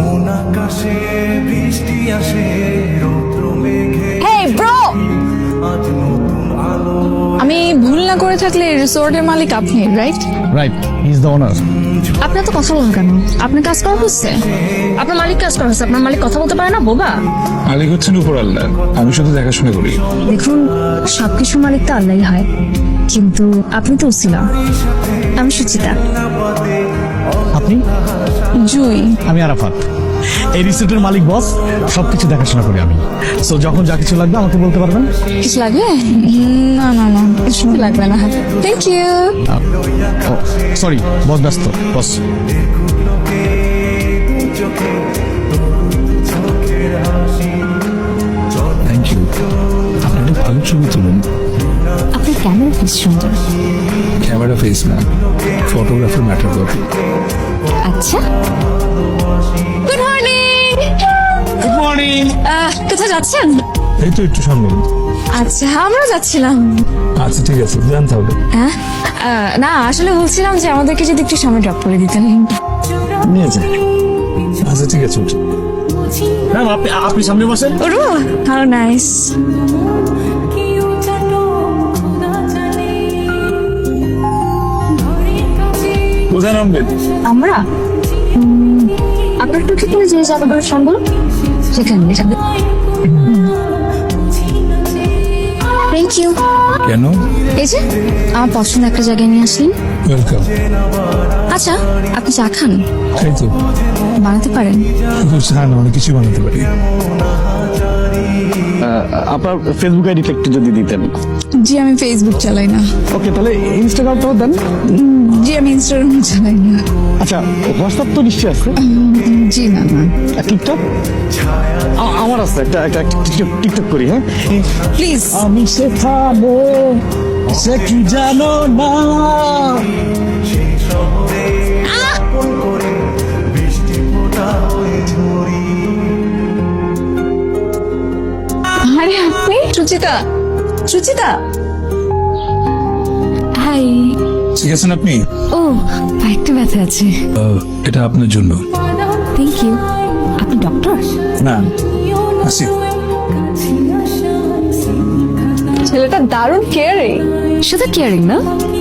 মন আকাশে বৃষ্টি আসে রৌদ্র মেঘে হেই ব্রো আজ নতুন আলো। আমি ভুল না করে থাকলে রিসোর্টের মালিক আপনি right right he is the owner আপনার তো কথা বলেন কেন? আপনার কাজ করা হচ্ছে? আপনার মালিক কাজ করা হচ্ছে আপনার মালিক কথা বলতে পারে না বোবা? মালিক হচ্ছেন উপর আল্লাহ আমি শুধু দেখাশোনা করি। দেখুন সবকিছু মালিক তো আল্লাহ হয় কিন্তু আপনি তো উছিলাম আমি সুচিতা। আপনি? জুই। আমি আরাফাত। এই রিসোর্টের মালিক বস সবকিছু দেখাশোনা করি আমি। সো যখন যা কিছু লাগবে আমাকে বলতে পারবেন? কিছু লাগবে? না না না কিছু লাগবে না। থ্যাংক ইউ সরি বস ব্যস্ত বস থ্যাংক ইউ আপনি ভালো ছবি তুলুন। আপনার ক্যামেরা খুব সুন্দর। ফেস না ফটোগ্রাফার ম্যাটার করে আচ্ছা। গুড মর্নিং গুড মর্নিং কোথায় যাচ্ছেন? এই তো একটু সামনে। আচ্ছা আমরা যাচ্ছিলাম। আচ্ছা ঠিক আছে জানতে হবে। হ্যাঁ? না আসলে বলছিলাম যে আমাদেরকে যদি একটু সামনে ড্রপ করে দিতেন। নিয়ে যান। আচ্ছা ঠিক আছে। ম্যাম আপনি আপনি সামনে বসেন। ওরু হাউ নাইস কোথায় নামবেন আমরা? আপনার টুকি কিনে যে জায়গাগুলো সম্ভব? সেখানে থ্যাংক ইউ কেন? এই যে আমার পছন্দ একটা জায়গায় নিয়ে আসলেন। ওয়েলকাম আচ্ছা আপনি চা খান? তাই তো। বানাতে পারেন। শুধু চা না অনেক কিছু বানাতে পারি। আপনার ফেসবুক আইডিটা একটু যদি দিতেন। জি আমি ফেসবুক চালাই না। ওকে তাহলে ইনস্টাগ্রামটাও দেন। জি আমি ইনস্টাগ্রাম চালাই না। আচ্ছা হোয়াটসঅ্যাপ তো নিশ্চয়ই আছে। জি না না। টিকটক আমার আছে একটা একটা টিকটক টিকটক করি হ্যাঁ? প্লিজ আমি শেখাবো সে কি জানো না? আরে আপনি? সুচিতা সুচিতা। হাই। ঠিক আছেন আপনি? ও একটু ব্যথা আছে। এটা আপনার জন্য। থ্যাংক ইউ আপনি ডক্টর না আসি। ছেলেটা দারুণ কেয়ারিং শুধু কেয়ারিং না?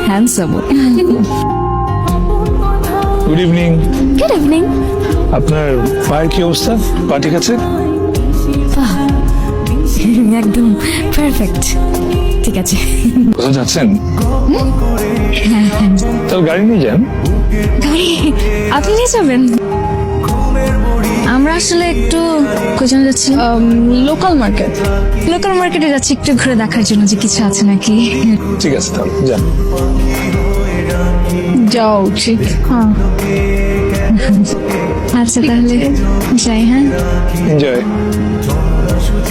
Handsome good evening good evening আপনার পায়ের কি অবস্থা? পা ঠিক আছে একদম পারফেক্ট ঠিক আছে। কোথাও যাচ্ছেন? তাহলে গাড়ি নিয়ে যান। গাড়ি? আপনি নিয়ে যাবেন? আমরা আসলে একটু কোথায় যাচ্ছি? লোকাল মার্কেট লোকাল মার্কেটে যাচ্ছি একটু ঘুরে দেখার জন্য যে কিছু আছে নাকি। ঠিক আছে তাহলে যান। যাওয়া উচিত হ্যাঁ। आपसे पहले जय हैं जय।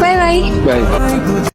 Bye bye. बाय।